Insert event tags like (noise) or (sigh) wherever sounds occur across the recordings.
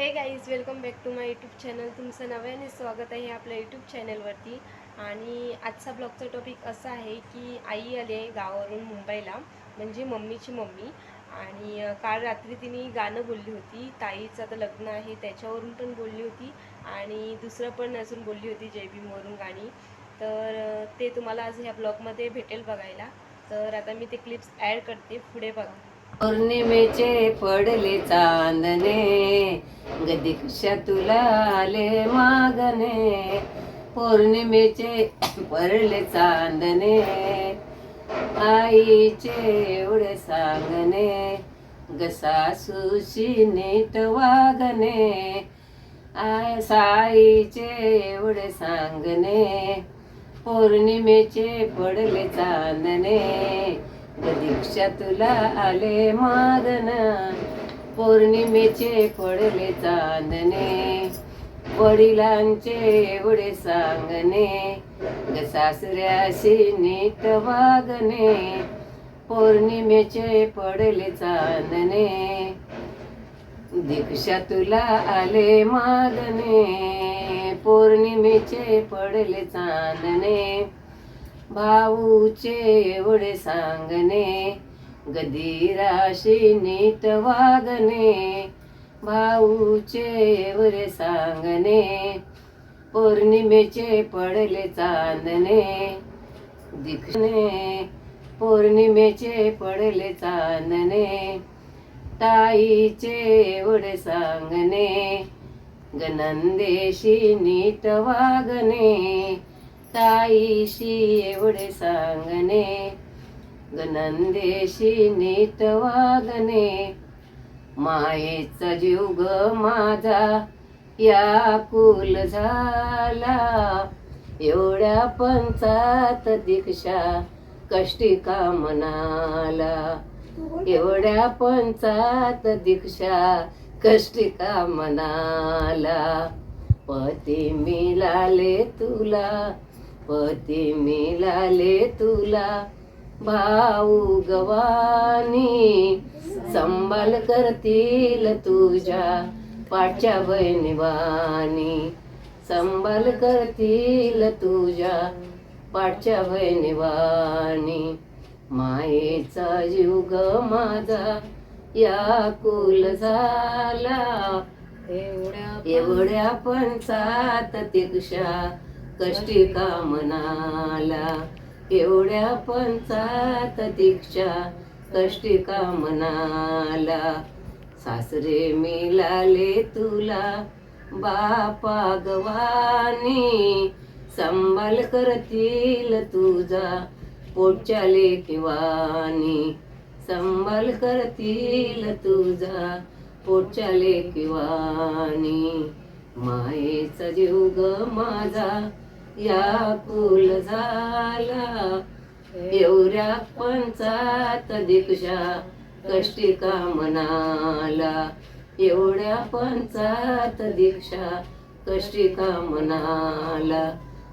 Hey guys welcome back to my YouTube channel तुमचं नव्याने स्वागत आहे आपल्या यूट्यूब चॅनलवरती आणि आजचा ब्लॉगचा टॉपिक असा आहे की आई आली आहे गावावरून मुंबईला म्हणजे मम्मीची मम्मी. आणि काल रात्री तिने गाणं बोलली होती ताईचं आता लग्न आहे त्याच्यावरून पण बोलली होती. आणि दुसरं पण अजून बोलली होती जय भीमवरून गाणी. तर ते तुम्हाला आज ह्या ब्लॉगमध्ये भेटेल बघायला. तर आता मी ते क्लिप्स ॲड करते पुढे बघा. पौर्णिमेचे पडले चांदणे. ग तुला आले मागणे. पौर्णिमेचे पडले चांदणे. आईचे एवढे सांगणे. ग नीट वागणे. आय साईचे एवढे सांगणे. पौर्णिमेचे पडले चांदणे. गदीक्षा तुला आले मागणं. पौर्णिमेचे पडले चांदणे वडिलांचे एवढे सांगणे सासऱ्याशी नीट वागणे पौर्णिमेचे पडले चांदणे. दीक्षा तुला आले मागणे पौर्णिमेचे पडले चांदणे. भाऊचे एवढे सांगणे गदिराशी नीट वागणे भाऊचे वरे सांगणे पौर्णिमेचे पडले चांदणे. दिखणे पौर्णिमेचे पडले चांदणे ताईचे एवढे सांगणे गनंदेशी नीट वागणे ताईशी एवढे सांगणे. गनंदेशी नीट वागणे. मायेचा जीव ग माझा या कुल झाला. एवढ्या पंचात दीक्षा कष्टी का एवढ्या पंचात दीक्षा कष्टी का मनाला पती मिळाले तुला पती मिळाले तुला. भाऊ गवानी संभाल करतील तुझ्या पाठच्या बहिणीवानी. संभाल करतील तुझ्या पाठच्या बहिणीवानी. मायेचा जीव ग माझा या कुल झाला. एवढ्या पण सात तिक्षा कष्टी का एवढ्या पंचात दीक्षा कष्टी का मनाला? सासरे मिळाले तुला बापा गवानी संभाल करतील तुझा पोटच्या लेकिवानी संभाल करतील तुझा पोटच्या लेकिवानी मायेचा जीव ग माझा या कुल झाला. एवढ्या पंचात दीक्षा कष्टी का मनाला एवढ्या पंचात दीक्षा कष्टी कामनाला.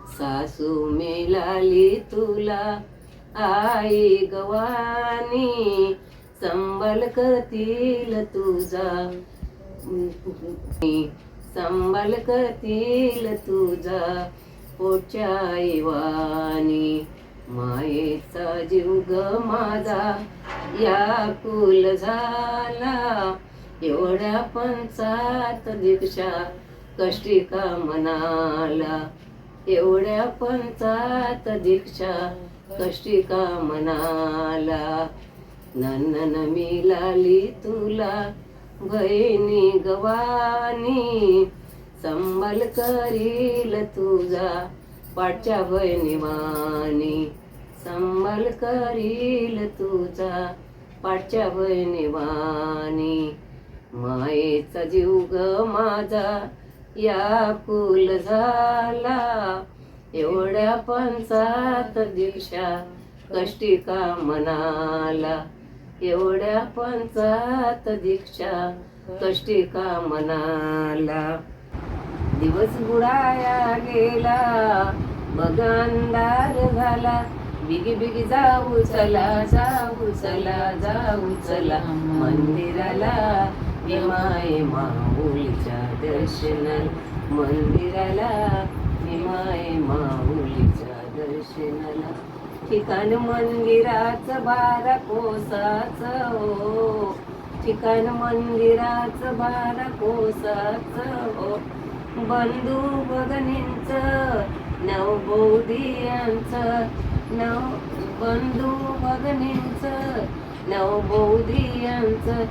सासू मिळाली तुला आई गवानी. संबल करतील तुझा. संबल करतील तुझा. पोटच्या आईवानी मायेचा जीव ग माझा. या कुल झाला एवढ्या पंचात दीक्षा कष्टी का मनाला? एवढ्या पंचात दीक्षा कष्टी का मनाला? नंदन लाली तुला बहिणी गवानी संबल करील तुझा पाठच्या बहिणीवानी संबल करील तुझा पाठच्या बहिणीवानी मायेचा जीव ग माझा या कुल झाला. एवढ्या पंचात दीक्षा कष्टी का मनाला. एवढ्या पंचात दीक्षा कष्टी का मनाला. दिवस बुडाया गेला. मग अंधार झाला. बिगी बिगी जाऊ चला जाऊ चला जाऊ चला मंदिराला. भीमाय माऊलीच्या दर्शनाला. मंदिराला भीमाय माऊलीच्या दर्शनाला. ठिकाण मंदिराचं बारा कोसाच हो. ठिकाण मंदिराचं बारा कोसाच हो. बंधू भगनींच नवबौधियांचं नव बंधू भगनींच नवबौधियांचं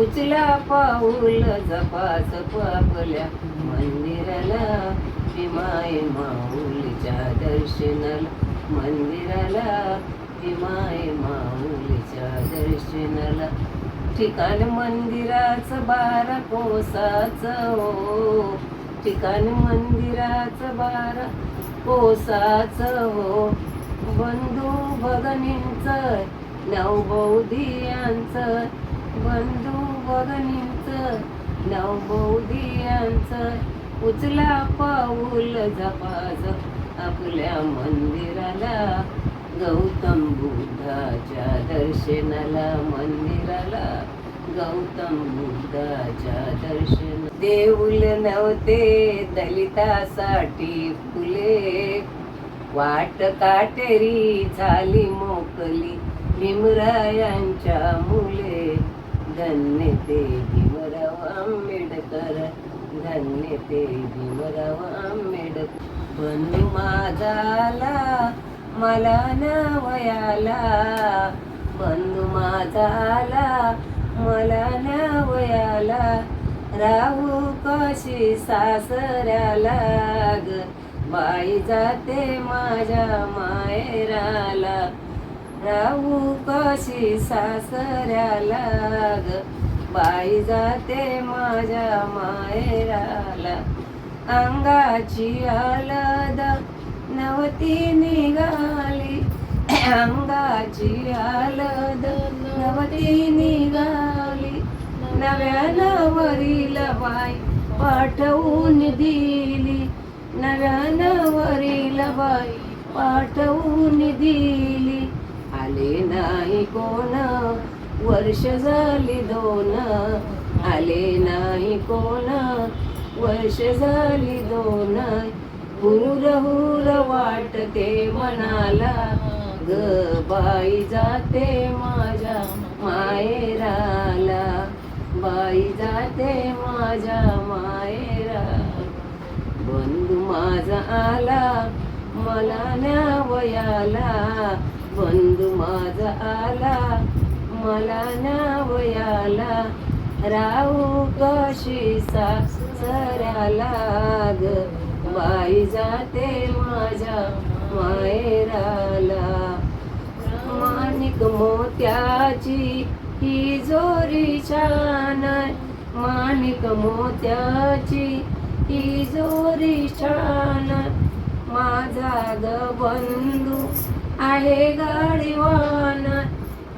उचला पाऊल जपास आपल्या मंदिराला विमाय माऊलीच्या दर्शनाला मंदिराला विमाय माऊलीच्या दर्शनाला. ठिकाण मंदिराचं बारा कोसाचं हो ठिकाण मंदिराचं बार कोसाच हो. बंधू भगनींचं नवबौधियांचं. बंधू भगनींचं बौद्धियांच उचला पाऊल झपाझ आपल्या मंदिराला. गौतम बुद्धाच्या दर्शनाला मंदिराला. गौतम बुद्धाच्या दर्शन देऊल नव्हते दलितासाठी फुले. वाट काटेरी झाली मोकली भीमरायांच्या मुले. धन्य ते भीमराव आंबेडकर धन्य ते भीमराव आंबेडकर. बनू माझाला मला नवयाला. बनू माझाला मला नवयाला. राहू कशी सासऱ्याला ग बाई जाते माझ्या मायराला राहू कशी सासऱ्याला ग बाई जाते माझ्या मायराला अंगाची आलद नवती निघाली. अंगाची आलद नवती निघाली. नव्या नवरील बाई पाठवून दिली. नव्या नवरील बाई पाठवून दिली. आले नाही कोण? वर्ष झाली दोन. आले नाही कोण? वर्ष झाली दोन. हुर वाटते मनाला. ग बाई जाते माझ्या मायराला. बाई जाते माझ्या मायरा बंधू माझा आला मला न्यावयाला. बंधू माझा आला मला न्यावयाला. राहू कशी सासऱ्याला ग बाई जाते माझ्या मायराला. माणिक मोत्याची ही जोरी छान माणिक मोत्याची ही जोरी छान माझा ग बंधू आहे गाडीवान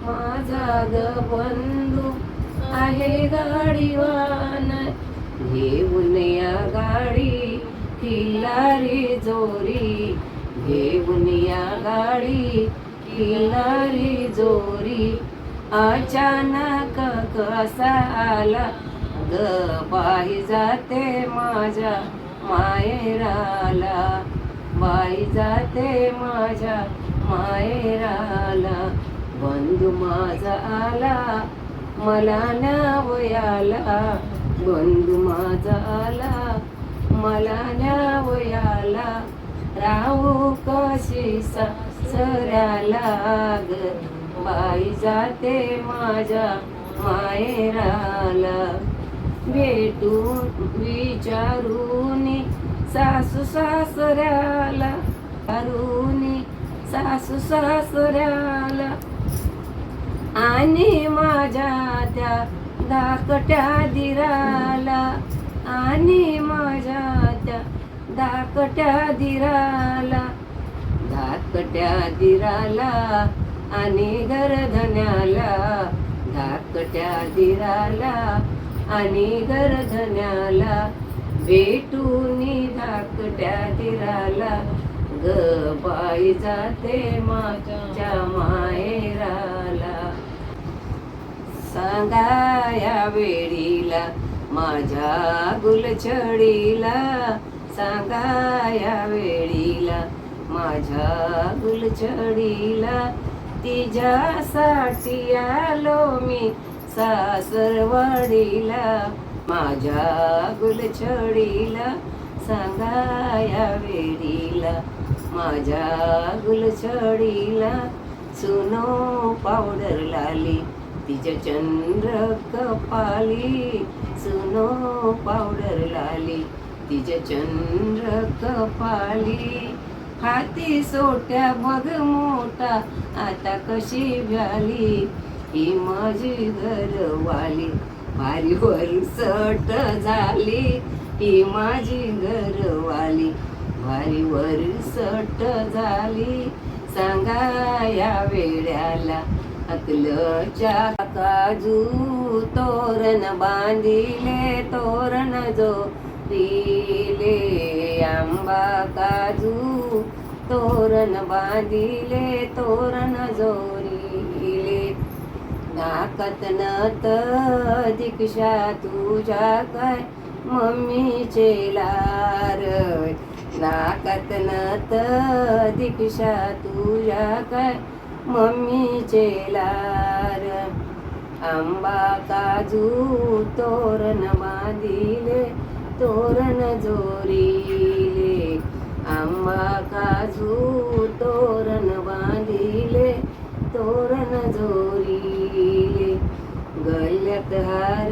माझा ग बंधू आहे गाडीवान घेऊन या गाडी किल्लारी जोरी. घेऊन या गाडी किल्लारी जोरी. अचानक कसा आला ग बाई जाते माझ्या मायराला. बाई जाते माझ्या मायराला. बंधू माझा आला मला न्यावयाला बंधू माझा आला मला न्यावयाला राहू कशी सऱ्याला ग? बाई जाते माझ्या मायराला. भेटून विचारून सासू सासऱ्याला. अरुणी सासू सासऱ्याला. आणि माझ्या त्या धाकट्या दिराला. आणि माझ्या त्या धाकट्या दिराला. धाकट्या दिराला आणि गरधन्याला धाकट्या दिराला आणि गरधन्याला भेटून धाकट्या दिराला ग बाई जाते माझ्या मायराला सांगा या वेळीला माझ्या गुलछडीला. सांगा या वेळीला माझ्या गुलछडीला तिच्यासाठी आलो मी सासरवाडीला. माझ्या गुलछडीला सांगा या वेळीला. माझ्या गुलछडीला सुनो पावडर लाली. तिच्या चंद्र कपाली सुनो पावडर लाली. तिच्या चंद्र कपाली हाती सोट्या बघ मोठा. आता कशी झाली? ही माझी घरवाली. भारीवर सट झाली. ही माझी घरवाली. भारीवर सट झाली. सांगा या वेड्याला अकलच्या काजू तोरण बांधिले तोरण जो दिले आंबा काजू. तोरण बांधिले तोरण जोरिले. नाकत नत दीक्षा तुझ्या काय मम्मीचे लार. नाकत नत दीक्षा तुझ्या काय मम्मीचे लार. आंबा काजू तोरण बांधिले तोरण जोरी आंबा काजू तोरण बांधिले तोरण जोरिले. गल्यात हार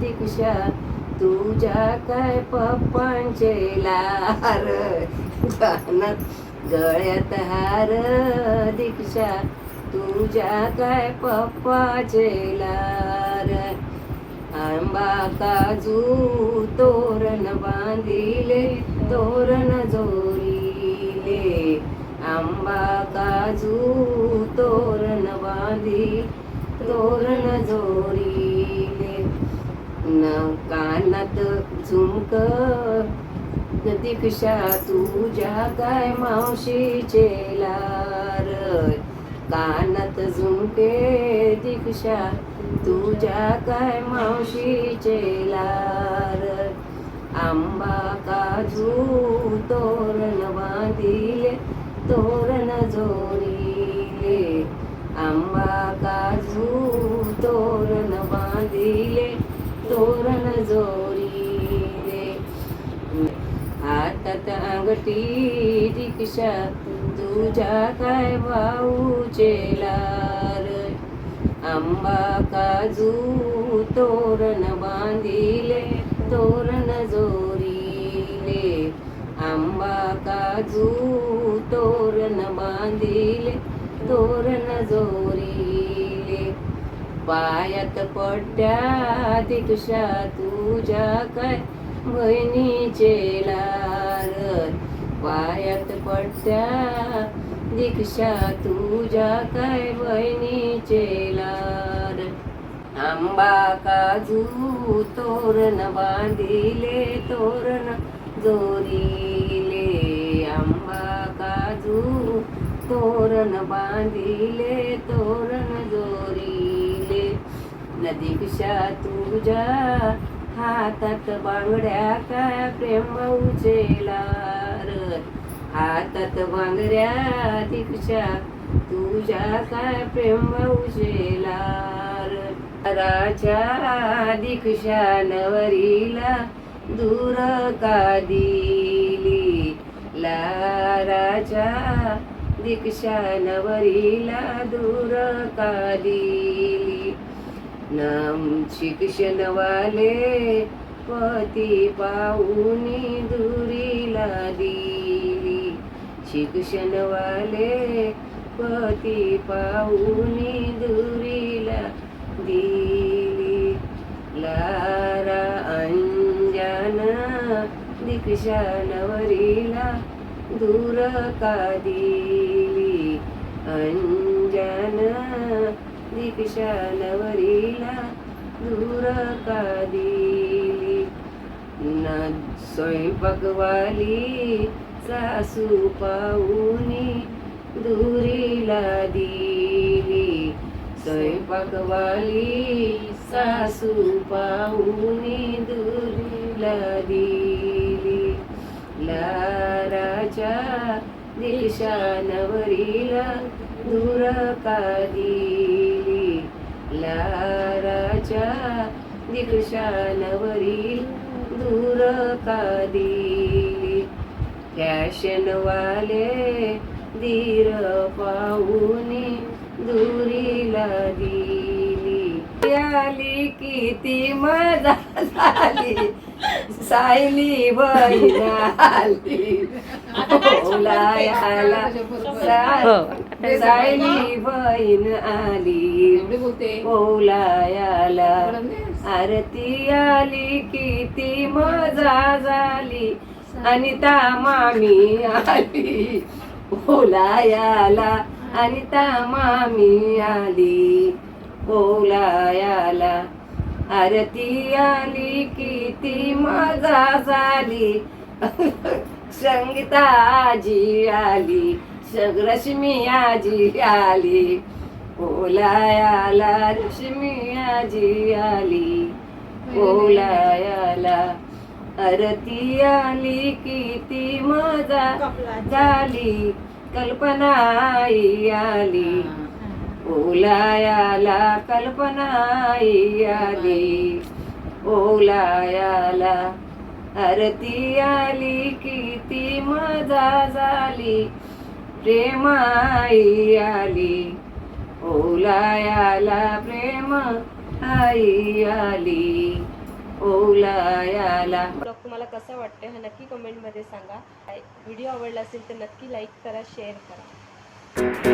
दीक्षा तुझ्या काय पप्पांचे लार? गाण्यात गळ्यात हार दीक्षा तुझ्या काय पप्पाचे लार? आंबा काजू तोरण बांधिले तोरण जोरिले आंबा काजू तोरण बांधी तोरण जोरी न कानात झुमक दीक्षा तुझ्या काय मावशीचे लार? कानात झुमके दीक्षा तुझ्या काय मावशीचे लार? आंबा काजू तोरण बांधी तोरण जोरिले आंबा काजू तोरण बांधिले तोरण जोरिले हातात अंगठी रिक्षा तुझ्या काय भाऊचे लार? आंबा काजू तोरण बांधिले तोरण जोरिले काजू तोरण बांधिले तोरण जोरिले. पायात पट्ट्या दिक्षा तुझ्या काय? बहिणीचे लार पायात पट्ट्या दीक्षा तुझ्या काय? बहिणीचे लार आंबा काजू तोरण बांधिले तोरण जोरी तोरण बांधिले तोरण जोरिले. पिशा तुझ्या हातात बांगड्या काय प्रेम उचेलार हातात बांगड्या दीक्षा तुझ्या काय प्रेम उचेलार राजा दीक्षा नवरीला दूर का दिली. लाराच्या राजा नवरीला दूर काली नाम शिक्षणवाले पती पाहुनी दुरीला दिली. शिक्षणवाले पती पाहुनी दुरीला दिली. लारा अंजन दीक्षानवरीला दूर का दिली अंजन दीक्षा नवरीला दूर का दिली न स्वयंपाकवाली सासू पाहुनी दुरीला दिली. स्वयंपाकवाली सासू पाहुणी दुरीला दिली. लाराच्या दिशानवरीला दूर का दिली लाराच्या दिशानवरील दूर का दिली फॅशनवाले धीर पाहुणे दुरीला दिली. आली किती मजा झाली. सायली बहीण आली ओलायाला सा- सायली बहीण आली. ओलायाला आरती आली किती मजा झाली. अनिता मामी आली. ओलायाला अनिता मामी आली. ओलायाला आरती आली किती मजा झाली. (laughs) संगीता आजी आली. रश्मी आजी आली. ओलायाला रश्मी आजी आली. ओलायाला आरती आली किती मजा झाली. कल्पना आई आली. ओलायाला कल्पना आई आली. ओलायाला आरती आली किती मजा झाली. प्रेमाई आली. ओलायाला प्रेम आई आली. ओलायाला. ब्लॉग तुम्हाला कसं वाटतं हा नक्की कमेंटमध्ये सांगा. व्हिडिओ आवडला असेल तर नक्की लाईक करा शेअर करा.